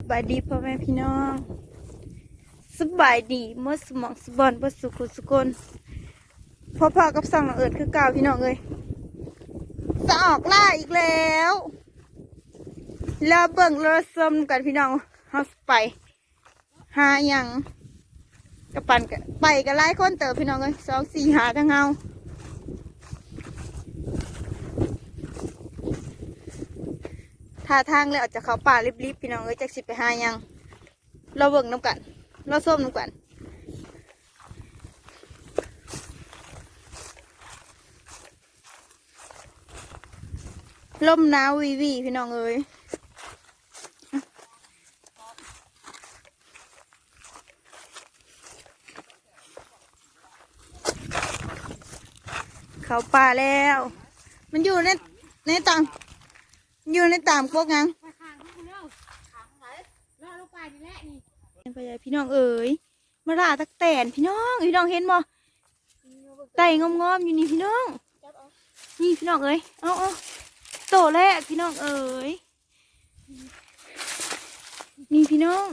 สบายดีพ่อแม่พี่น้องสบายดีเมื่อสมองสบอนเมื่อสุขุสุกนพ่อพ่อกับสองน้องเอิดคือเก่าพี่น้องเลยจะออกล่าอีกแล้วแล้วเบิ่งแล้วซมกันพี่น้องเฮาไป หาหยังกระปันกไปกันไล่คนเติบพี่น้องเลยสองสี่หาทั้งเงา ท่าทางแล้วอาจจะเขาป่าริบๆพี่น้องเอ้ยจักสิบไปหายัง เราเบิ่งน้ำกัน เราส้มน้ำกันลมหนาววีวีพี่น้องเอ้ยเขาป่าแล้ว มันอยู่ในในตาม อยู่ในตามพวกยังไปขางที่คุณเล่าขางไหนรอลงไปนี่แหละนี่ไปเลยพี่น้องเอ๋ยมาลาตักแตนพี่น้องพี่น้องเห็นบ่ไต่งอมๆอยู่นี่พี่น้อง นี่พี่น้องเอ๋ยเอาเอาโตแรกพี่น้องเอ๋ยนี่พี่น้อง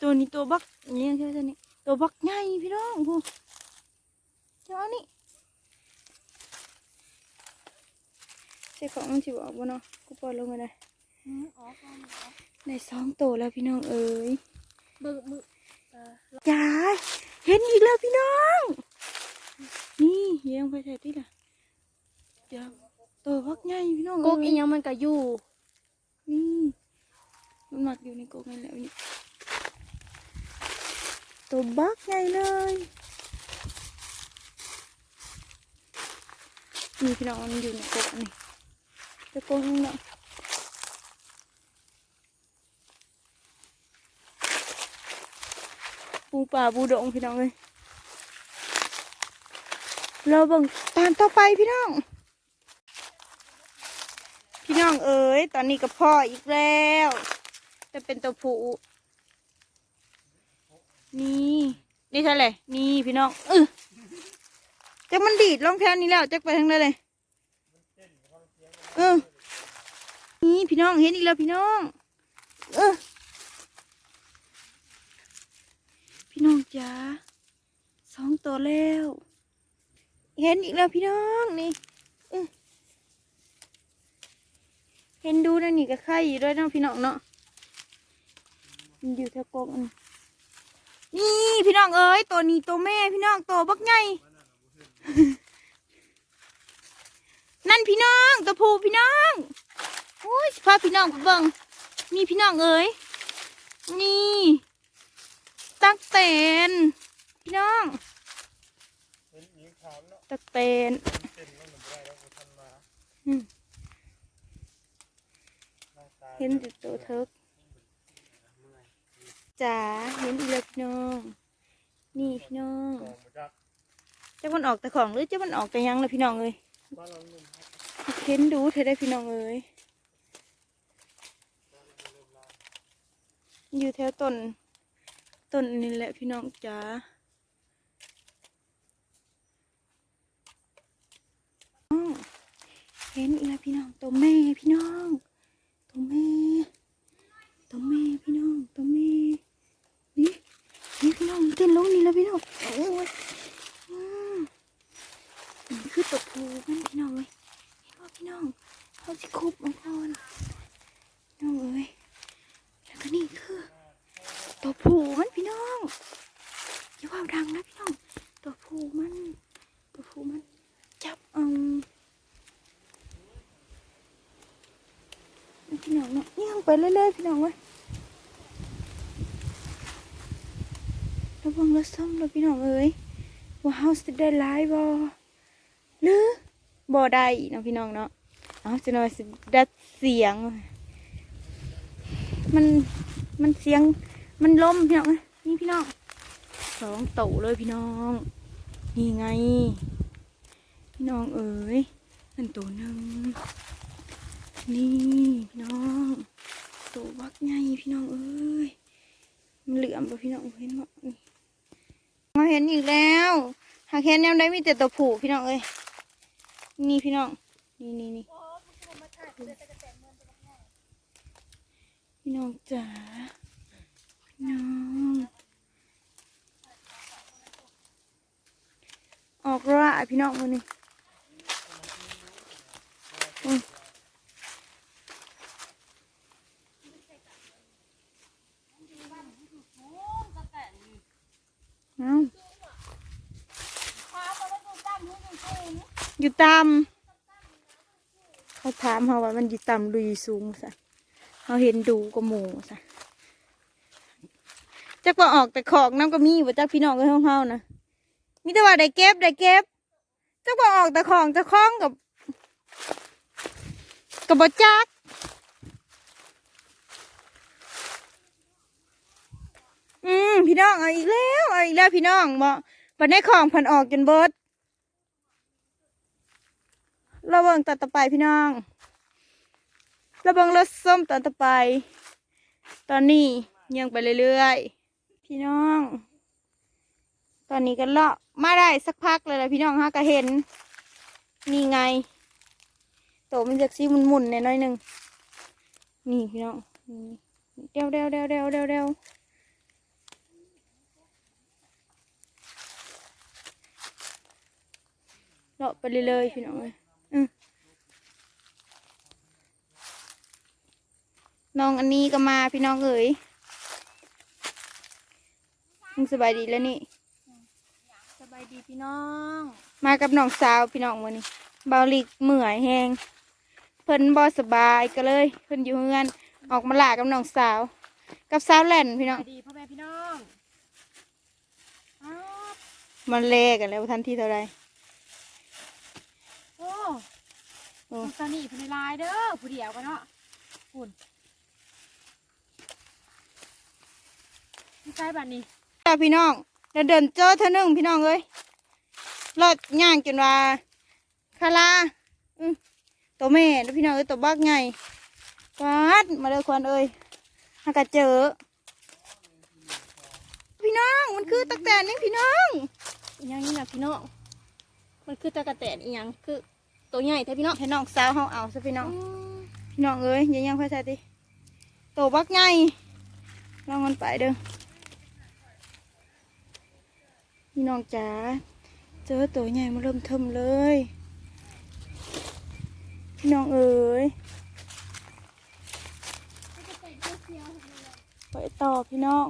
ตัวนี้ตัวบักนี่ยังแค่ตัวนี้ตัวบักใหญ่พี่น้องพูเจ้านี่ ใช่ของมันสิบอกบ่เนาะกูปล่อยลงมาได้อืมอ๋อก่อนอ๋อในสองโตแล้วพี่น้องเอ๋ยเบิกมือเออจ้าเห็นอีกแล้วพี่น้อง นี่เลี้ยังไปใส่ที่ละเดี๋ยวตัวพักใหญ่พี่น้องกกอีหยังมันก็อยู่นี่มันหมักอยู่ในกรงนั่นแหละนี่ตัวบักใหญ่เลยนี่พี่น้องมันอยู่ในกรงอันนี้ จะกงนึงเนาะปูป่าปูดงพี่น้องเลยเราเบิ่งตามต่อไปพี่น้อง พี่น้องเอ๋ยตอนนี้กับพ่ออีกแล้ว จะเป็นตัวผู้นี่นี่ใช่เลยนี่พี่น้องเออจักมันดีดลงแค่นี้แล้วจักไปทางนั้นเลย เออนี่พี่น้องเห็นอีกแล้วพี่น้อง เออพี่น้องจ๋าสองตัวแล้ว เห็นอีกแล้วพี่น้องนี่เห็นดูนะนี่ก็ไข่อยู่ด้วยเนาะพี่น้องเนาะมันอยู่แถวกรงอันนี่พี่น้องเอ้ยตัวนี้ตัวแม่พี่น้องตัวบักไง นั่นพี่น้องตัวผู้พี่น้องโอ้ยพาพี่น้องไปเบิ่งนี่พี่น้องเอ้ยนี่ตักเตนพี่น้องตักเตนเตนเห็นติดตัวเทิกจ๋าเห็นอีกแล้วพี่น้องนี่พี่น้องจะมันออกแต่ของหรือจะมันออกแต่ยังเลยพี่น้องเลย บ้านเราหนุ่มครับเห็นดูเธอได้พี่น้องเลยอยู่แถวต้นต้นนี่แหละพี่น้องจ๋าเห็นอีกแล้วพี่น้องตัวแม่พี่น้องตัวแม่ตัวแม่พี่น้องตัวแม่นี่นี่พี่น้องเต้นลงนี่แล้วพี่น้องโอ้ย คือตัวผูมันพี่น้องเลยเห็นว่าพี่น้องเขาสิคุบมันก่อนน้องเอ้ยแล้วก็นี่คือตัวผูมันพี่น้องอย่าว่าดังนะพี่น้องตัวผูมันตัวผูมันจับเอาพี่น้องเนาะย่างไปเรื่อยๆพี่น้องเว้ยระวังระซ่อมเลยพี่น้องเอ้ยว่าเฮาสิได้หลายบ่ หรือบ่ได้เนาะพี่น้องเนาะเอาจะหน่อยสิดัดเสียง มันมันเสียงมันล้มพี่น้องนี่พี่น้องสองโตเลยพี่น้อง นี่ไง พี่น้องเอ๋ยนั่นตัวหนึ่งนี่พี่น้องตัวบักใหญ่พี่น้องเอ้ยมันเหลื่อมปะพี่น้องเห็นบ่มาเห็นอีกแล้วหากเห็นแนวใดมีแต่ตัวผูพี่น้องเอ้ย นี่พี่น้อง นี่นี่นี่พี่น้องจ๋าน้องออกระพี่น้องมือนี่ เขาว่ามันอยู่ต่ำหรืออยู่สูงซะเขาเห็นดูก็หมูซะจักว่าออกแต่ขอกน้ำก็มีว่าจักพี่น้องก็ห้องเฮานะมีแต่ว่าได้เก็บได้เก็บจักว่าออกแต่ของจะคล้องกับ กับบจักอืมพี่น้องเอาอีกแล้วเอาอีกแล้วพี่น้องบอกวันนี้ของพันออกจนเบิดเราเบิ่งตัดต่อไปพี่น้อง ราเบิ่งรถส้มตอนต่อไป ตอนนี้ยังไปเรื่อยๆ พี่น้อง ตอนนี้ก็เลาะมาได้สักพักเลยแหละพี่น้องฮะก็เห็น นี่ไง โตมันจะซีมุนมุนๆแน่น้อยหนึ่ง นี่พี่น้องเดวเดวเดวเดวเดวเดวเลาะไปเรื่อยๆพี่น้องเลยอืม น้องอันนี้ก็มาพี่น้องเอ๋ยมึงสบายดีแล้วนี่ สบายดีพี่น้อง มากับน้องสาวพี่น้องวันนี้เบาหลีกเมื่อยแหงเพิ่นบ่สบายก็เลยเพิ่นอยู่เฮือนออกมาลากับน้องสาว กับสาวแหล่นพี่น้องสบายดีพ่อแม่พี่น้องอ้าวมันเลกันแล้วทันทีเท่าไรโอ้โอ้ตอนนี้ผู้ในลายเด้อผู้เดียวกันเนาะคุณ พี่ชายบัดนี้จ้าพี่น้องเดินเดินเจอเธอหนึ่งพี่น้องเอ้ยรอดย่างจนว่าคาราตัวแม่แล้วพี่น้องเอ้ยตัวบักไงวัดมาเลยควันเอ้ยหากะเจอ พี่น้องมันคือตักแตนนี่พี่น้องอีหยังนี่นะพี่น้องมันคือตะกะแตนอีหยังคือตัวใหญ่แท้พี่น้องให้น้องสาวเขาเอาซะพี่น้องพี่น้องเอ้ยยังยังค่อยใส่ติตัวบักไงลองมันไปเด้อ พี่น้องจ๋าเจอตัวใหญ่มาเริ่มเทิมเลย พี่น้องเอ๋ยไปต่อพี่น้อง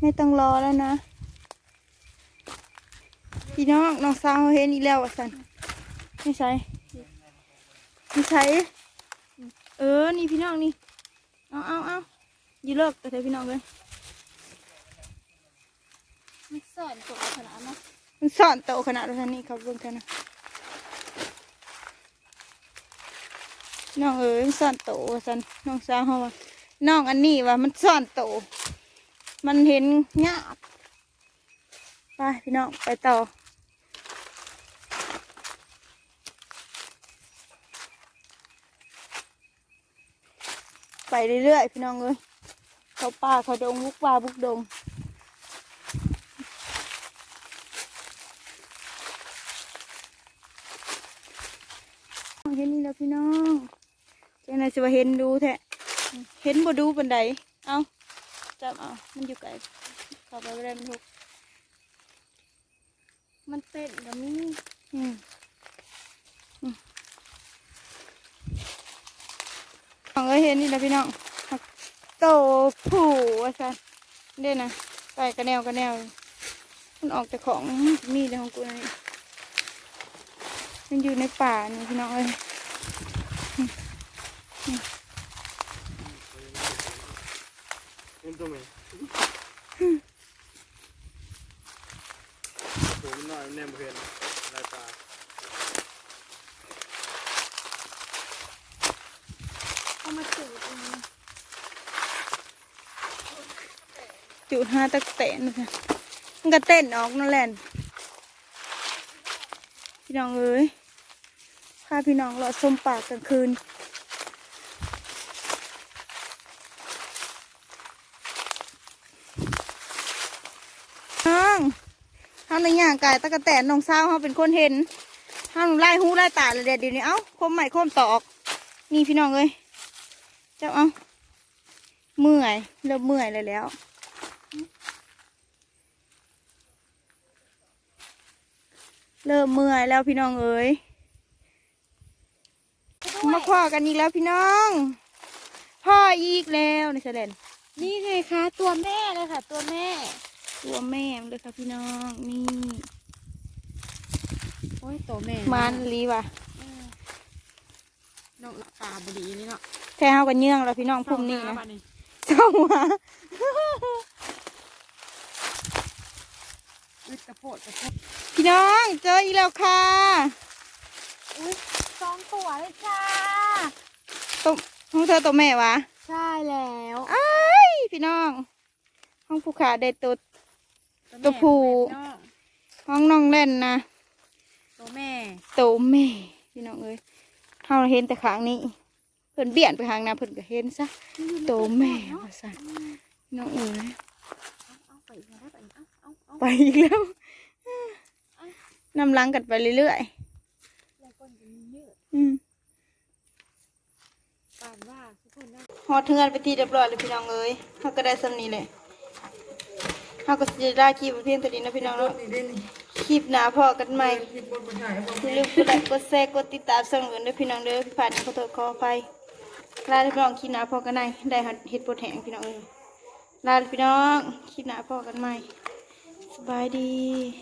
ไม่ต้องรอแล้วนะ พี่น้องน้องสาวเห็นอีกแล้วอะสันไม่ใช่ไม่ใช่เออ นี่พี่น้องนี่ เอาเอาเอาอยืเลิกแต่เถอพี่น้องเลย มันสอนตัวขนาดเนาะมันสอนโตขนาดนั้นนี่เขาเบิ่งกันนะน้องเอ๋ยมันสอนโตว่าสันน้องสาวเขาว่าน้องอันนี้ว่ามันสอนโต มันเห็นยากไปพี่น้องไปต่อไปเรื่อยๆพี่น้องเอ้ยเขาป่าเขาดงบุกป่าบุกดง เห็นนี่แล้วพี่น้อง เจ้าหน่ายสิว่าเห็นดูแท้เห็นบ่ดูปันใดเอาจับเอา มันอยู่ไกลเข้าไปไม่ได้มันทุกมันเต้นกับมีอืมอืมน้องก็เห็นนี่แล้วพี่น้องโตผู้ว่าซันเด่นนะไปกระแนวกระแนว มันออกจากของมีในของกูนี่มันอยู่ในป่านี่พี่น้องเอ้ย เป็น ตัวไหมตัวมันน้อยมันแนมเห็นลายตาเอามาสูดอันจุดห้าตะเตนนะคะมันก็เต้นออกนั่นแหละพี่น้องเอ้ยพาพี่น้องเลาชมป่ากลางคืนอง ห้าในย่างกายตะกะแตนน้องสาวเขาเป็นคนเห็นห้ามไล่หูไล่ตาเลยเดี๋ยวเดี๋ยวนี้เอ้าคมใหม่คมตอกนี่พี่น้องเอ้ยเจ้าเอ้าเมื่อยเริ่มเมื่อยเลยแล้วเริ่มเมื่อยแล้วพี่น้องเอ๋ยมาพ่อกันอีกแล้วพี่น้อง พ่ออีกแล้วในแสดงนี่ไงคะ ตัวแม่เลยค่ะ ตัวแม่ ตัวแม่เลยค่ะพี่น้องนี่โอ้ยตัวแม่มันลีว่ะน้องตาบดีนี่เนาะแค่เฮากันเยื่องแล้วพี่น้องพุ่มนี่นะสองห้าบาทจ้องหัวอึดกระโปดกระโปดพี่น้องเจออีกแล้วค่ะอุ้ยสองตัวเลยจ้าตัวของเธอตัวแม่วะ ใช่แล้วอ้ายพี่น้อง ห้องผู้ขาได้ตัว ตัวผู้น้องห้องน้องเล่นนะตัวแม่ตัวแม่พี่น้องเอ้ยเฮาเห็นแต่ข้างนี้ เพิ่นเบี่ยนไปข้างหน้าเพิ่นก็เห็นซะตัวแม่ว่าซั่นน้องเอ้ยเอาไปอีกแล้วไปอีกเอาเอาเอาไปอีกแล้วนำหลังกันไปเรื่อยแล้วก้นจะมีเยอะๆอืมปานว่าทุกคนนะฮอดเทือนไปที่เรียบร้อยเลยพี่น้องเอ้ยเฮาก็ได้สำนี้เลย เฮาก็สิได้คลิปไว้เพียงเท่านี้นะพี่น้องเนาะคลิปหน้าพอกันใหม่อย่าลืมกดไลค์กดแชร์กดติดตามช่องอื่นด้วยพี่น้องเด้อพี่ผ่านขอโทษขออภัยลาพี่น้องคลิปหน้าพอกันใหม่ได้เฮ็ดบทแหงพี่น้องเอ้ยลาพี่น้องคลิปหน้าพอกันใหม่สบายดี